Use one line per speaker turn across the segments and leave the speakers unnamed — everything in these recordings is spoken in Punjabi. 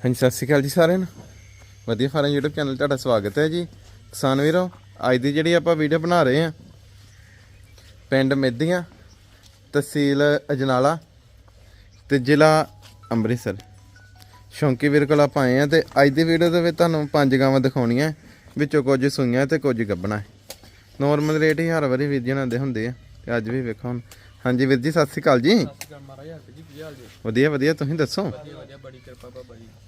ਹਾਂਜੀ, ਸਤਿ ਸ਼੍ਰੀ ਅਕਾਲ ਜੀ ਸਾਰਿਆਂ ਨੂੰ। ਵਧੀਆ ਫਾਰਮ YouTube ਚੈਨਲ ਤੁਹਾਡਾ ਸਵਾਗਤ ਹੈ ਜੀ। ਕਿਸਾਨ ਵੀਰੋ, ਅੱਜ ਦੀ ਜਿਹੜੀ ਆਪਾਂ ਵੀਡੀਓ ਬਣਾ ਰਹੇ ਹਾਂ, ਪਿੰਡ ਮੇਦੀਆਂ ਤਹਿਸੀਲ ਅਜਨਾਲਾ ਤੇ ਜ਼ਿਲ੍ਹਾ ਅੰਮ੍ਰਿਤਸਰ। ਸ਼ੌਂਕੀ ਵੀਰ ਕੋਲ ਆਪਾਂ ਆਏ ਆ ਤੇ ਅੱਜ ਦੀ ਵੀਡੀਓ ਦੇ ਵਿੱਚ ਤੁਹਾਨੂੰ ਪੰਜ ਗਾਵਾਂ ਦਿਖਾਉਣੀਆਂ, ਵਿੱਚੋਂ ਕੁਝ ਸੂਈਆਂ ਤੇ ਕੁਝ ਗੱਬਣਾ। ਹੈ ਨਾਰਮਲ ਰੇਟ ਹੀ ਹਰ ਵਾਰੀ ਵੀਰ ਜੀ ਨਾਲ ਦੇ ਹੁੰਦੇ ਆ, ਤੇ ਅੱਜ ਵੀ ਵੇਖੋ ਹੁਣ। ਹਾਂਜੀ ਵੀਰ ਜੀ ਸਤਿ ਸ਼੍ਰੀ ਅਕਾਲ ਜੀ। ਵਧੀਆ ਵਧੀਆ ਤੁਸੀਂ ਦੱਸੋ?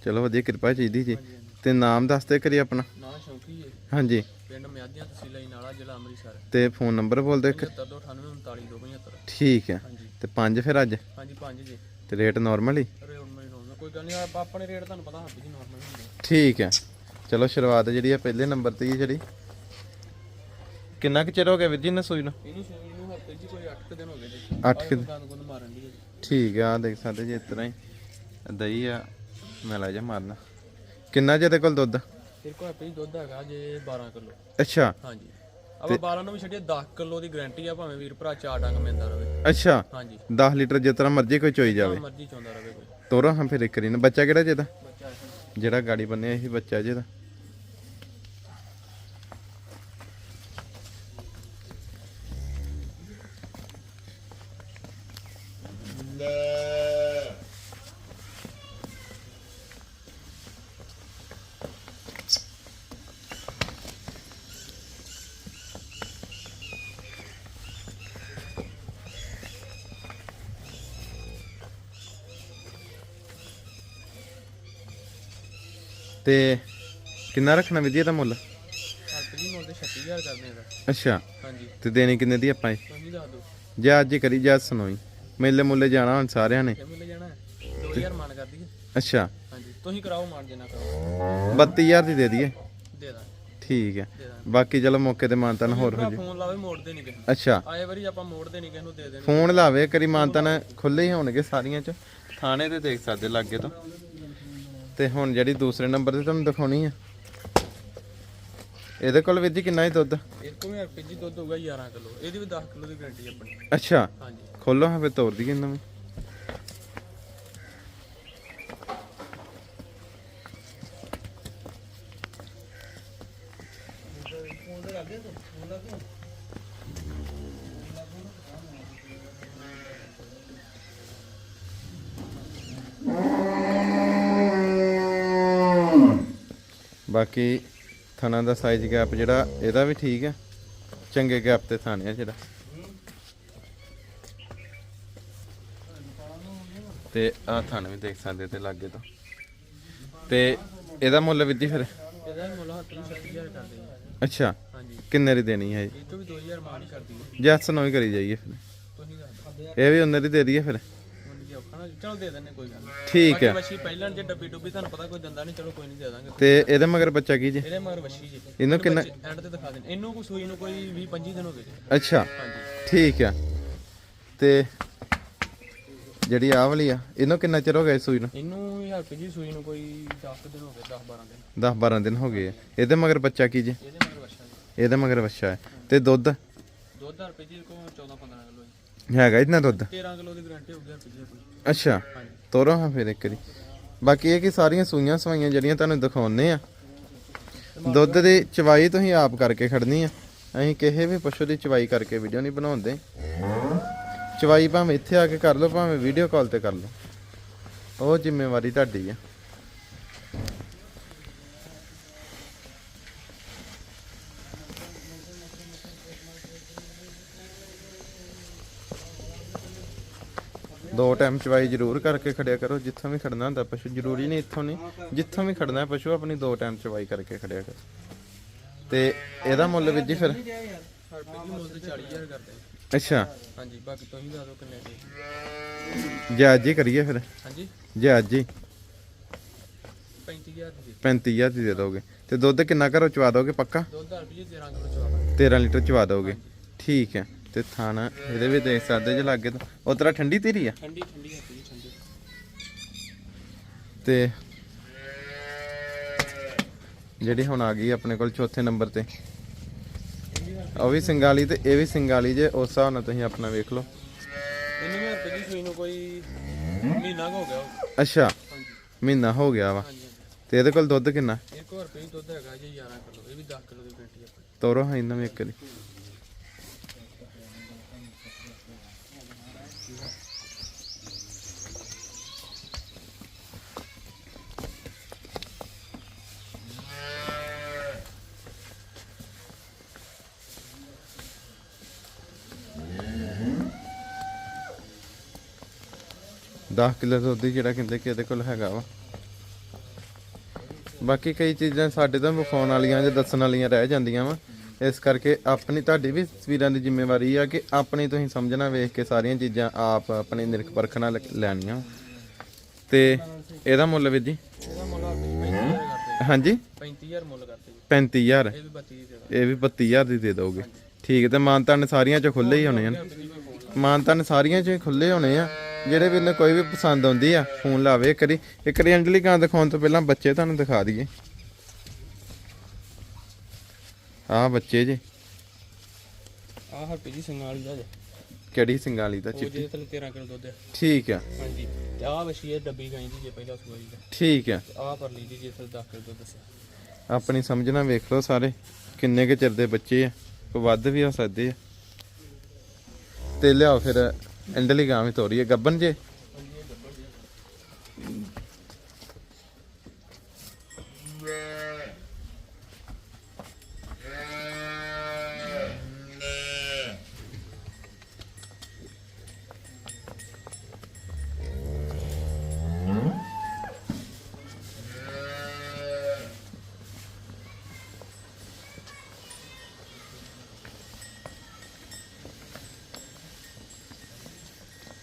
ਚਲੋ ਵਧੀਆ ਕਿਰਪਾ ਚਾਹੀਦੀ ਜੀ ਤੇ ਨਾਮ ਦੱਸਦੇ ਕਰੀ ਆਪਣਾ।
ਸ਼ੌਕੀ ਹੈ।
ਹਾਂਜੀ।
ਪਿੰਡ ਮਿਆਦੀਆਂ ਤਹਿਸੀਲ ਨਾਲਾ ਜ਼ਿਲ੍ਹਾ ਅੰਮ੍ਰਿਤਸਰ।
ਤੇ ਫੋਨ ਨੰਬਰ ਬੋਲ ਦਿਓ ਇੱਕ।
7298392275
ਠੀਕ ਹੈ। ਤੇ ਪੰਜ ਫਿਰ ਅੱਜ?
ਹਾਂਜੀ ਪੰਜ ਜੀ।
ਤੇ ਰੇਟ ਨਾਰਮਲ ਹੀ?
ਰੇਟ ਮੈਂ ਕੋਈ ਗੱਲ ਨਹੀਂ ਆਪਾਂ ਆਪਣੇ ਰੇਟ ਤੁਹਾਨੂੰ ਪਤਾ ਹਰਪ੍ਰੀਤ ਜੀ ਨਾਰਮਲ ਹੁੰਦੇ ਆ।
ਠੀਕ ਹੈ। ਚਲੋ ਸ਼ੁਰੂਆਤ ਜਿਹੜੀ ਆ ਪਹਿਲੇ ਨੰਬਰ ਤੇ ਹੀ ਜਿਹੜੀ। ਕਿੰਨਾ ਕੁ ਚਿਰ ਹੋ ਗਿਆ ਵੀਰ ਜੀ ਨੇ ਸੂਈ ਨੂੰ?
ਇਹਨੂੰ ਸੂਈ ਕੋਈ 8 ਦਿਨ ਹੋ ਗਏ ਜੀ
ਅੱਠ ਕੁ ਦਿਨ।
ਗੰਦ ਗੁੰਦ ਮਾਰਨ ਦੀ
ਠੀਕ ਆ ਆਹ ਦੇਖ ਸਕਦੇ ਜੀ ਇਸ ਤਰ੍ਹਾਂ ਹੀ। ਦਹੀਂ ਆ ਮੈਂ ਲੈ ਜਾ ਮਾਰਨਾ। ਕਿੰਨਾ ਜਿਹਦੇ ਕੋਲ ਦੁੱਧ?
ਤੇਰੇ ਕੋਲ ਹਰਪ੍ਰੀਤ ਦੁੱਧ ਹੈਗਾ ਜੇ 12 ਕਿਲੋ।
ਅੱਛਾ।
ਹਾਂਜੀ। ਆਪਾਂ 12 ਨੂੰ ਵੀ ਛੱਡੀਏ 10 ਕਿਲੋ ਦੀ ਗਾਰੰਟੀ ਆ ਭਾਵੇਂ ਵੀਰ ਭਰਾ ਚਾਰ ਡੰਗ ਮਿਲਦਾ ਰਵੇ।
ਅੱਛਾ।
ਹਾਂਜੀ।
10 ਲੀਟਰ ਜਿਸ ਤਰ੍ਹਾਂ ਮਰਜ਼ੀ ਕੋਈ ਚੋਈ ਜਾਵੇ।
ਮਰਜ਼ੀ ਚਾਹੁੰਦਾ ਰਵੇ ਕੋਈ।
ਤੋਰੋ ਹਾਂ ਫਿਰ ਇੱਕ ਰੀ ਨਾ ਬੱਚਾ ਕਿਹੜਾ ਜਿਹਦਾ
ਬੱਚਾ ਇਸ
ਜਿਹੜਾ ਗਾੜੀ ਬੰਨਿਆ ਇਹੀ ਬੱਚਾ ਜਿਹਦਾ ਤੇ ਕਿੰਨਾ ਰੱਖਣਾ ਵਿਧੀ ਦਾ ਮੁੱਲ?
ਹਰਪ੍ਰੀਤ ਜੀ ਮੁੱਲ ਤੇ 36000 ਕਰਦੇ ਆ ਇਹਦਾ।
ਅੱਛਾ।
ਹਾਂਜੀ।
ਤੇ ਦੇਣੀ ਕਿੰਨੇ ਦੀ ਆਪਾਂ ਇਹ?
ਤੁਸੀਂ ਦੱਸ ਦਿਓ
ਜੇ ਅੱਜ ਹੀ ਕਰੀ ਜਾ ਸੁਣੋਈ ਮੇਲੇ ਮੁੱਲੇ ਜਾਣਾ ਹੁਣ ਸਾਰਿਆਂ ਨੇ।
ਕਿਵੇਂ ਲੈ ਜਾਣਾ ਹੈ। 2000 ਮਾਨ ਕਰ ਦਈਏ
ਅੱਛਾ।
ਹਾਂਜੀ। ਤੁਸੀਂ ਕਰਾਓ ਮਾਨ ਜੇ ਨਾ ਕਰਾਓ
32000 ਦੀ ਦੇ ਦਈਏ?
ਦੇ ਦਾਂ
ਠੀਕ ਹੈ। ਬਾਕੀ ਚਲੋ ਮੌਕੇ ਤੇ ਮਾਨਤਨ ਹੋਰ ਹੋ ਜੀ।
ਫੋਨ ਲਾਵੇ ਮੋੜਦੇ ਨਹੀਂ ਕਿਸੇ ਨੂੰ।
ਅੱਛਾ।
ਆਏ ਵਾਰੀ ਆਪਾਂ ਮੋੜਦੇ ਨਹੀਂ ਕਿਸੇ ਨੂੰ ਦੇ ਦੇਣੇ
ਫੋਨ ਲਾਵੇ ਕਰੀ ਮਾਨਤਨ ਖੁੱਲੇ ਹੀ ਹੋਣਗੇ ਸਾਰੀਆਂ ਚ। ਥਾਣੇ ਤੇ ਦੇਖ ਸਕਦੇ ਲਾਗੇ ਤੋਂ। ਤੇ ਹੁਣ ਜਿਹੜੀ ਦੂਸਰੇ ਨੰਬਰ ਤੇ ਤੁਹਾਨੂੰ ਦਿਖਾਉਣੀ ਆ। ਇਹਦੇ ਕੋਲ ਵੀਰ ਜੀ ਕਿੰਨਾ ਹੀ ਦੁੱਧ?
ਇਹ ਕੋਲ ਵੀ ਰੁਪਏ ਜੀ ਦੁੱਧ ਹੋਊਗਾ 11 ਕਿਲੋ। ਇਹਦੀ ਵੀ 10 ਕਿਲੋ ਦੀ ਗਾਰੰਟੀ ਆਪਣੀ।
ਅੱਛਾ।
ਹਾਂਜੀ।
ਖੋਲੋ ਹਾਂ ਫਿਰ ਤੋਰ ਦਈਏ ਇਹਨਾਂ ਵੀ ਬਾਕੀ ਥਣਾ ਦਾ ਸਾਈਜ਼ ਗੈਪ ਜਿਹੜਾ ਇਹਦਾ ਵੀ ਠੀਕ ਹੈ। ਚੰਗੇ ਗੈਪ ਤੇ ਥਾਣੇ ਆ ਜਿਹੜਾ। ਤੇ ਆਹ ਥਣ ਵੀ ਦੇਖ ਸਕਦੇ ਤੇ ਲਾਗੇ ਤੋਂ। ਤੇ ਇਹਦਾ ਮੁੱਲ ਵਿਧੀ ਫਿਰ?
ਇਹਦਾ ਵੀ ਮੁੱਲ ਹੱਥ 36000 ਕਰਦੇ ਆ
ਅੱਛਾ
ਹਾਂਜੀ।
ਕਿੰਨੇ ਦੀ ਦੇਣੀ ਹੈ
ਇਹ? ਤੋਂ ਵੀ 2000 ਮਾਨ ਕਰਦੀ ਹੈ
ਜੈਸ ਨੂੰ ਹੀ ਕਰੀ ਜਾਈਏ ਫਿਰ। ਇਹ ਵੀ ਉਹਨਾਂ ਦੀ ਦੇ ਦਈਏ ਫਿਰ।
ਹੁਣ ਕੀ ਔਖਾ ਨਾ ਚਲੋ ਦੇ ਦਿੰਦੇ ਕੋਈ ਗੱਲ ਨਹੀਂ
ਠੀਕ ਹੈ।
ਬੱਚੀ ਪਹਿਲਾਂ ਜੇ ਡੱਬੀ ਡੁੱਬੀ ਤੁਹਾਨੂੰ ਪਤਾ ਕੋਈ ਦਿੰਦਾ ਨਹੀਂ ਚਲੋ ਕੋਈ ਨਹੀਂ ਦੇ ਦਾਂਗੇ।
ਤੇ ਇਹਦੇ ਮਗਰ ਬੱਚਾ ਕੀ ਜੇ?
ਇਹਦੇ ਮਗਰ ਵੱਛੀ ਜੀ।
ਇਹਨੂੰ ਕਿੰਨਾ
ਐਂਡ ਤੇ ਦਿਖਾ ਦੇਣ ਇਹਨੂੰ ਕੋਈ ਸੂਈ ਨੂੰ ਕੋਈ 20 25 ਦਿਨ ਹੋ ਗਏ ਜੀ।
ਅੱਛਾ।
ਹਾਂਜੀ।
ਠੀਕ ਆ ਤੇ ਜਿਹੜੀ ਆਹ ਵਾਲੀ ਆ ਇਹਨੂੰ ਕਿੰਨਾ ਚਿਰ ਹੋ ਗਿਆ ਇਸ ਸੂਈ ਨੂੰ?
ਇਹਨੂੰ ਵੀ ਹਲਕੀ ਜੀ ਸੂਈ ਨੂੰ ਕੋਈ 10 ਦਿਨ ਹੋ ਗਏ 10 12 ਦਿਨ।
10 12 ਦਿਨ ਹੋ ਗਏ ਆ। ਇਹਦੇ ਮਗਰ ਬੱਚਾ ਕੀ ਜੇ?
ਇਹਦੇ ਮਗਰ ਵੱਛਾ ਜੀ।
ਇਹਦੇ ਮਗਰ ਬੱਚਾ ਹੈ। ਤੇ ਦੁੱਧ?
ਦੁੱਧ ਰੁਪਏ ਜੀ ਕੋ 14 15 ਕਿਲੋ ਜੀ।
ਹੈਗਾ ਇਤਨਾ ਦੁੱਧ?
13 ਕਿਲੋ ਦੀ ਗਾਰੰਟੀ ਹੋ ਗਈ ਰੁਪਏ ਜੀ ਆਪਣੀ
ਅੱਛਾ
ਹਾਂਜੀ
ਤੋਰੋ ਹਾਂ ਫਿਰ ਇੱਕ ਵਾਰੀ। ਬਾਕੀ ਇਹ ਕਿ ਸਾਰੀਆਂ ਸੂਈਆਂ ਸਵਾਈਆਂ ਜਿਹੜੀਆਂ ਤੁਹਾਨੂੰ ਦਿਖਾਉਣੇ ਆ। ਦੁੱਧ ਦੀ ਚਵਾਈ ਤੁਸੀਂ ਆਪ ਕਰਕੇ ਖੜਨੀ ਆ। ਅਸੀਂ ਕਿਸੇ ਵੀ ਪਸ਼ੂ ਦੀ ਚਵਾਈ ਕਰਕੇ ਵੀਡੀਓ ਨਹੀਂ ਬਣਾਉਂਦੇ। ਚਵਾਈ ਭਾਵੇਂ ਇੱਥੇ ਆ ਕੇ ਕਰ ਲਓ, ਭਾਵੇਂ ਵੀਡੀਓ ਕਾਲ ਤੇ ਕਰ ਲਓ। ਉਹ ਜ਼ਿੰਮੇਵਾਰੀ ਤੁਹਾਡੀ ਆ। ਦੋ ਟਾਈਮ ਚਵਾਈ ਜ਼ਰੂਰ ਕਰਕੇ ਖੜਿਆ ਕਰੋ ਜਿੱਥੋਂ ਵੀ ਖੜਨਾ ਹੁੰਦਾ ਪਸ਼ੂ ਜ਼ਰੂਰੀ ਨਹੀਂ ਇੱਥੋਂ ਨਹੀਂ ਜਿੱਥੋਂ ਵੀ ਖੜਨਾ ਹੈ ਪਸ਼ੂ ਆਪਣੀ ਦੋ ਟਾਈਮ ਚਵਾਈ ਕਰਕੇ ਖੜਿਆ ਕਰੋ। ਤੇ ਇਹਦਾ ਮੁੱਲ ਵੀ ਜੀ ਫਿਰ?
ਰੁਪਏ ਜੀ ਮੁੱਲ ਤੇ 40000 ਕਰਦੇ ਆ।
ਅੱਛਾ।
ਹਾਂਜੀ ਬਾਕੀ ਤੁਸੀਂ ਦੱਸ ਕਿੰਨੇ ਦੇ।
ਜੇ ਅੱਜ ਹੀ ਕਰੀਏ ਫਿਰ।
ਹਾਂਜੀ।
ਜੇ ਅੱਜ ਹੀ
35000 ਦੀ
35000 ਦੀ ਦੇ ਦੋਗੇ। ਤੇ ਦੁੱਧ ਕਿੰਨਾ ਘਰੋਂ ਚਵਾ ਦੋਗੇ ਪੱਕਾ?
ਦੁੱਧ ਰੁਪਏ ਜੀ 13 ਕਿਲੋ ਚਵਾਵਾ
13 ਲੀਟਰ ਚਵਾ ਦੋਗੇ। ਠੀਕ ਹੈ। ਤੇ ਥਾਣਾ ਇਹਦੇ ਵੀ ਦੇਖ ਸਕਦੇ ਜੇ ਲੱਗੇ ਤਾਂ। ਉਹ ਤਰਾ ਠੰਡੀ ਤੇਰੀ ਆ?
ਠੰਡੀ ਠੰਡੀ ਹੈ ਤੇਰੀ ਠੰਡੀ।
ਤੇ ਜਿਹੜੀ ਹੁਣ ਆ ਗਈ ਆਪਣੇ ਕੋਲ ਚੌਥੇ ਨੰਬਰ ਤੇ। ਉਹ ਵੀ ਸਿੰਗਾਲੀ ਤੇ ਇਹ ਵੀ ਸਿੰਗਾਲੀ ਜੇ ਉਸ ਹਿਸਾਬ ਨਾਲ ਤੁਸੀਂ ਆਪਣਾ ਵੇਖ ਲਓ।
ਇਹਨੂੰ ਮੈਂ ਪਹਿਲੀ ਸੂਈ ਨੂੰ ਕੋਈ ਮਹੀਨਾ ਹੋ ਗਿਆ
ਅੱਛਾ ਮਹੀਨਾ ਹੋ ਗਿਆ ਵਾ। ਤੇ ਇਹਦੇ ਕੋਲ ਦੁੱਧ ਕਿੰਨਾ?
1 ਰੁਪਏ ਦੁੱਧ ਹੈਗਾ ਜੀ 11 ਕਿਲੋ ਇਹ ਵੀ 10 ਕਿਲੋ ਦੀ ਪੇਟੀ ਆ।
ਤੋਰੋ ਹਾਂ ਇਹਨਾਂ ਵਿੱਚ ਕਰੀ 10 ਕਿਲੋ ਦੁੱਧ ਜਿਹੜਾ ਕਹਿੰਦੇ ਕਿ ਇਹਦੇ ਕੋਲ ਹੈਗਾ ਵਾ। ਬਾਕੀ ਕਈ ਚੀਜ਼ਾਂ ਸਾਡੇ ਤੋਂ ਵਿਖਾਉਣ ਵਾਲੀਆਂ ਜਾਂ ਦੱਸਣ ਵਾਲੀਆਂ ਰਹਿ ਜਾਂਦੀਆਂ ਵਾ। ਇਸ ਕਰਕੇ ਆਪਣੀ ਤੁਹਾਡੀ ਵੀ ਤਸਵੀਰਾਂ ਦੀ ਜ਼ਿੰਮੇਵਾਰੀ ਆ ਕਿ ਆਪਣੀ ਤੁਸੀਂ ਸਮਝਣਾ ਵੇਖ ਕੇ ਸਾਰੀਆਂ ਚੀਜ਼ਾਂ ਆਪ ਆਪਣੇ ਨਿਰਖ ਪਰਖ ਲੈਣੀਆਂ। ਤੇ ਇਹਦਾ ਮੁੱਲ ਵੀ ਜੀ? ਹਾਂਜੀ?
35000 ਮੁੱਲ ਕਰਦੇ
35000
ਇਹ ਵੀ 32000
ਇਹ ਵੀ 32000 ਦੀ ਦੇ ਦੋਗੇ। ਠੀਕ ਤੇ ਮਾਨਤਾਨ ਸਾਰੀਆਂ ਚ ਖੁੱਲੇ ਹੀ ਹੋਣੇ ਆ ਮਾਨਤਾਨ ਸਾਰੀਆਂ ਚ ਖੁੱਲੇ ਹੋਣੇ ਆ। ਜਿਹੜੇ ਵੀ ਨੇ ਕੋਈ ਵੀ ਪਸੰਦ ਆਉਂਦੀ ਆ ਫੋਨ ਲਾਵੇ ਇੱਕ ਵਾਰੀ। ਇੱਕ ਵਾਰੀ ਅੰਜਲੀ ਕਾਂ ਦਿਖਾਉਣ ਤੋਂ ਪਹਿਲਾਂ ਬੱਚੇ ਤੁਹਾਨੂੰ ਦਿਖਾ ਦਈਏ। ਆਹ ਬੱਚੇ ਜੀ।
ਆਹ ਹਰਪੀ ਜੀ ਦਾ ਜੇ।
ਕਿਹੜੀ ਸਿੰਗਾਲੀ ਦਾ
ਉਹ
ਚਿੱਟੀ
ਜਿਹਦੇ ਥੱਲੇ 13 ਕਿਲੋ ਦੁੱਧ ਹੈ
ਠੀਕ ਆ।
ਹਾਂਜੀ। ਤੇ ਆਹ ਵਸ਼ੀ ਇਹ ਡੱਬੀ ਗਾਈ ਦੀ ਜੇ ਪਹਿਲਾਂ ਸੂਈ ਦਾ।
ਠੀਕ ਆ।
ਤੇ ਆਹ ਪਰਲੀ ਦੀ ਜੇ ਥੱਲੇ 10 ਕਿਲੋ ਦੁੱਧ ਦੱਸਿਆ।
ਆਪਣੀ ਸਮਝਣਾ ਵੇਖ ਲਓ ਸਾਰੇ ਕਿੰਨੇ ਕੁ ਚਿਰ ਦੇ ਬੱਚੇ ਆ ਕੋਈ ਵੱਧ ਵੀ ਹੋ ਸਕਦੇ ਆ। ਤੇ ਲਿਆਓ ਫਿਰ ਅੰਡਲੀ ਗਾਂ ਵੀ ਤੋਰੀ ਹੈ ਗੱਬਨ ਜੇ?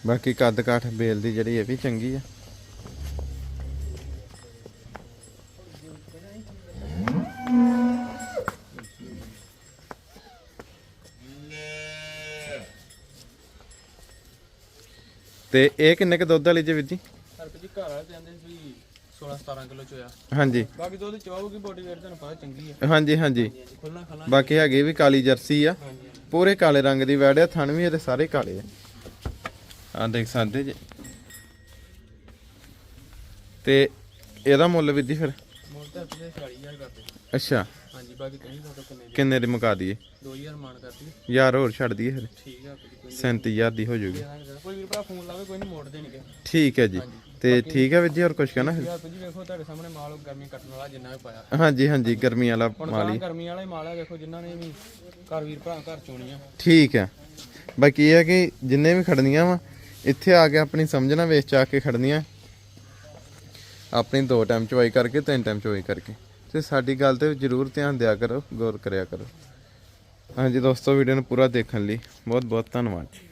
ਬਾਕੀ ਕੱਦ ਕਾਠ ਬੇਲ ਦੀ ਜਿਹੜੀ ਇਹ ਵੀ ਚੰਗੀ ਆ। ਤੇ ਇਹ ਕਿੰਨੇ ਕ ਦੁੱਧ ਵਾਲੀ ਜੀ ਵੀਰ ਜੀ?
ਹਰਪੀ ਜੀ ਘਰ ਵਾਲੇ ਤੇ ਆਂਦੇ ਸੀ 16 17 ਕਿਲੋ ਚ ਹੋਇਆ
ਹਾਂਜੀ।
ਬਾਕੀ ਦੁੱਧ ਚਵਾਉਗੀ ਬੋਡੀ ਵੇਟ ਤੁਹਾਨੂੰ ਪਤਾ ਚੰਗੀ ਹੈ
ਹਾਂਜੀ ਹਾਂਜੀ।
ਖਲਾ
ਬਾਕੀ ਹੈਗੇ ਵੀ ਕਾਲੀ ਜਰਸੀ ਆ। ਪੂਰੇ ਕਾਲੇ ਰੰਗ ਦੀ ਵੈੜ ਆ ਥਣ ਵੀ ਇਹਦੇ ਸਾਰੇ ਕਾਲੇ ਆ। ਆ ਦੇਖ ਸਕਦੇ ਜੀ। ਤੇ ਇਹਦਾ ਮੁੱਲ ਵੀ ਜੀ ਫਿਰ?
ਮੁੱਲ ਤਾਂ ਹਰਪੀ 40000 ਕਰਦੇ
ਅੱਛਾ।
ਹਾਂਜੀ ਬਾਕੀ ਤੁਸੀਂ ਦੱਸੋ ਕਿੰਨੇ ਦੀ?
ਕਿੰਨੇ ਦੀ ਮੁਕਾ ਦਈਏ?
2000 ਮਾਨ ਕਰਦੀ
ਯਾਰ ਹੋਰ ਛੱਡ ਦਈਏ ਫਿਰ।
ਠੀਕ ਹੈ ਕੋਈ
37000 ਦੀ ਹੋ ਜਾਊਗੀ
ਕੋਈ ਵੀਰ ਭਰਾ ਫੋਨ ਲਾਵੇ ਕੋਈ ਨਹੀਂ ਮੋੜ ਦੇਣਗੇ।
ਠੀਕ ਹੈ ਜੀ। ਤੇ ਠੀਕ ਹੈ ਵੀਰ ਜੀ ਹੋਰ ਕੁਝ ਕਹਿਣਾ ਫਿਰ?
ਯਾਰ ਜੀ ਵੇਖੋ ਤੁਹਾਡੇ ਸਾਹਮਣੇ ਮਾਲ ਗਰਮੀ ਕੱਟਣ ਵਾਲਾ ਜਿੰਨਾ ਵੀ ਪਾਇਆ।
ਹਾਂਜੀ ਹਾਂਜੀ ਗਰਮੀ ਵਾਲਾ ਮਾਲ ਹੀ।
ਗਰਮੀ ਵਾਲਾ ਹੀ ਮਾਲ ਹੈ ਵੇਖੋ ਜਿਨ੍ਹਾਂ ਨੇ ਵੀ ਘਰ ਵੀਰ ਭਰਾ ਘਰ ਚੋਣੀਆਂ।
ਠੀਕ ਹੈ। ਬਾਕੀ ਇਹ ਹੈ ਕਿ ਜਿੰਨੇ ਵੀ ਖੜਨੀਆਂ ਵਾ ਇੱਥੇ ਆ ਕੇ ਆਪਣੀ ਸਮਝਣਾ ਵੇਚ ਚਾ ਕੇ ਖੜਨੀਆਂ ਆਪਣੀ ਦੋ ਟਾਈਮ ਚਵਾਈ ਕਰਕੇ, ਤਿੰਨ ਟਾਈਮ ਚਵਾਈ ਕਰਕੇ। ਤੇ ਸਾਡੀ ਗੱਲ ਤੇ ਜ਼ਰੂਰ ਧਿਆਨ ਦਿਆ ਕਰੋ, ਗੌਰ ਕਰਿਆ ਕਰੋ। ਹਾਂਜੀ ਦੋਸਤੋ ਵੀਡੀਓ ਨੂੰ ਪੂਰਾ ਦੇਖਣ ਲਈ ਬਹੁਤ ਬਹੁਤ ਧੰਨਵਾਦ ਜੀ।